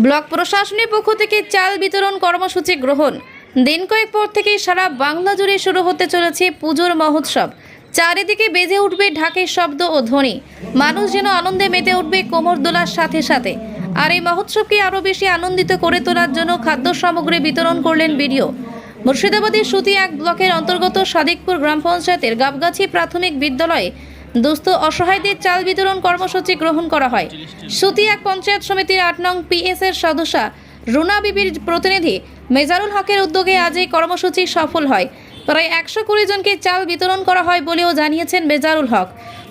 Block প্রশাসনের পক্ষ থেকে চাল বিতরণ কর্মসূচি গ্রহণ। দিন কয়েক পর থেকেই সারা বাংলা জুড়ে শুরু হতে চলেছে পুজোর মহোৎসব। চারিদিকে বেজে উঠবে ঢাকের শব্দ ও ধ্বনি। মানুষ যেন আনন্দে মেতে উঠবে কোমর দোলার সাথে সাথে। আর এই মহোৎসবকে আরও বেশি আনন্দিত করে তোলার জন্য খাদ্য সামগ্রী বিতরণ করলেন বিডিও। মুর্শিদাবাদের সুতি এক ব্লকের অন্তর্গত সাদিকপুর গ্রাম পঞ্চায়েতের গাবগাছি প্রাথমিক বিদ্যালয়ে দুস্থ অসহায়দের চাল বিতরণ কর্মসূচি গ্রহণ করা হয়। সুতি এক পঞ্চায়েত সমিতির আট নং পিএস এর সদস্যা রুনা বিবির প্রতিনিধি মেজারুল হকের উদ্যোগে আজ এই কর্মসূচি সফল হয়। প্রায় একশো কুড়ি জনকে চাল বিতরণ করা হয় বলেও জানিয়েছেন মেজারুল হক।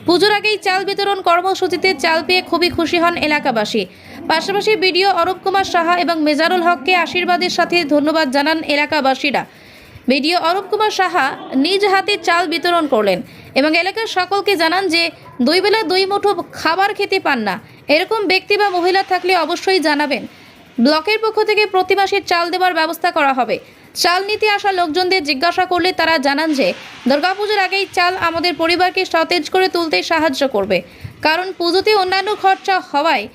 পুজোর আগেই চাল বিতরণ কর্মসূচিতে চাল পেয়ে খুবই খুশি হন এলাকাবাসী। পাশাপাশি বিডিও অরূপ কুমার সাহা এবং মেজারুল হককে আশীর্বাদের সাথে ধন্যবাদ জানান এলাকাবাসীরা। বিডিও অরূপ কুমার সাহা নিজ হাতে চাল বিতরণ করলেন। এবং এলাকার সকলকে জানান যে দুই বেলা দুই মুঠো খাবার খেতে পান না। এরকম ব্যক্তি বা মহিলা থাকলে অবশ্যই জানাবেন। ব্লকের পক্ষ থেকে প্রতি চাল দেওয়ার ব্যবস্থা করা হবে। চাল নিতে আসা লোকজনদের জিজ্ঞাসা করলে তারা জানান যে, দুর্গাপুজোর আগেই চাল আমাদের পরিবারকে সতেজ করে তুলতে সাহায্য করবে। কারণ পুজোতে অন্যান্য খরচা হওয়ায়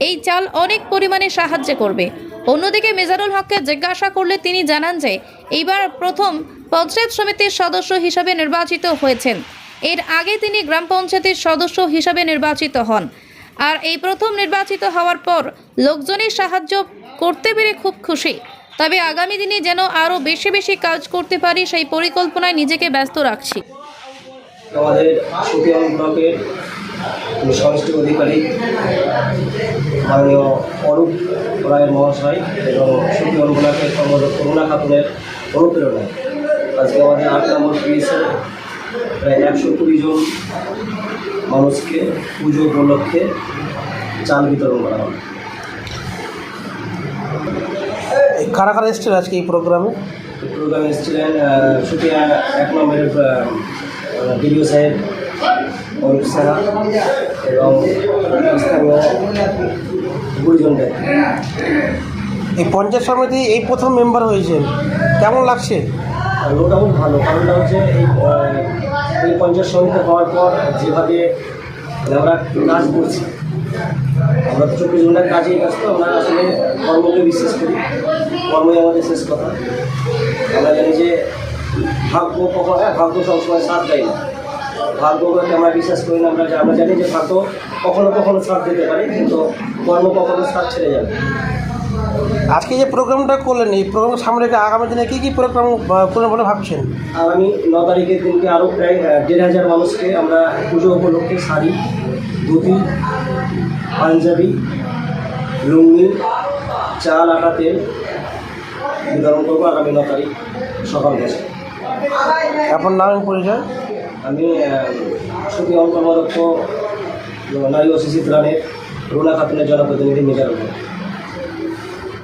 এই চাল অনেক পরিমাণে সাহায্য করবে। অন্যদিকে মেজারুল হককে জিজ্ঞাসা করলে তিনি জানান যে, এইবার প্রথম পঞ্চায়েত সমিতির সদস্য হিসাবে নির্বাচিত হয়েছেন। এর আগে তিনি গ্রাম পঞ্চায়েতের সদস্য হিসাবে নির্বাচিত হন। আর এই প্রথম নির্বাচিত হওয়ার পর লোকজনের সাহায্য করতে পেরে খুব খুশি। তবে আগামী দিনে যেন আরও বেশি বেশি কাজ করতে পারি, সেই পরিকল্পনায় নিজেকে ব্যস্ত রাখছি। আমাদের ব্লকের সংশ্লিষ্ট অধিকারী মাননীয় অরূপ রায়ের মহাশয় এবং ব্লকের করুণা খাতুনের অনুপ্রেরণায় আজকে আমাদের আট নম্বর প্রায় একশো কুড়ি জন মানুষকে পুজো উপলক্ষে চাল বিতরণ করা এই কারা কারা এসছেন আজকে এই প্রোগ্রামে? প্রোগ্রামে এসেছিলেন সুতিয়া এক নম্বরের বিডিও সাহেব অরূপ সাহা এবং স্থানীয় গুরুজন এই পঞ্চায়েত সমিতি এই প্রথম মেম্বার হয়েছেন। কেমন লাগছে? মোটামুটি ভালো কারণটা হচ্ছে এই এই পঞ্চায়েত হওয়ার পর যেভাবে আমরা কাজ করছি, আমরা তো চব্বিশ ঘণ্টার কাজেই ব্যস্ত, আমরা আসলে কর্মকে বিশ্বাস করি, কর্মই আমাদের শেষ কথা। আমরা জানি যে ভাগ্য কখন হ্যাঁ ভাগ্য সবসময় সাথ দেয় না। ভাগ্যকে আমরা বিশ্বাস করি না, আমরা আমরা জানি যে ভাগ্য কখনো কখনো সাথ দিতে পারে, কিন্তু কর্ম কখনো সাথ ছেড়ে যাবে আজকে যে প্রোগ্রামটা করলেন এই প্রোগ্রাম সামনে রেখে আগামী দিনে কী কী প্রোগ্রাম করবেন বলে ভাবছেন? আগামী ন তারিখের দিনকে আরও প্রায় দেড় হাজার মানুষকে আমরা পুজো উপলক্ষে শাড়ি ধুতি পাঞ্জাবি লুঙ্গি চাল আটা তেল বিতরণ করব আগামী ন তারিখ সকাল দশে আপনার নাম পরিচয়? আমি সুখী অঙ্কমদক্ষ নারী ও শিশু ত্রাণের রুনা খাতুনের জনপ্রতিনিধি মেজার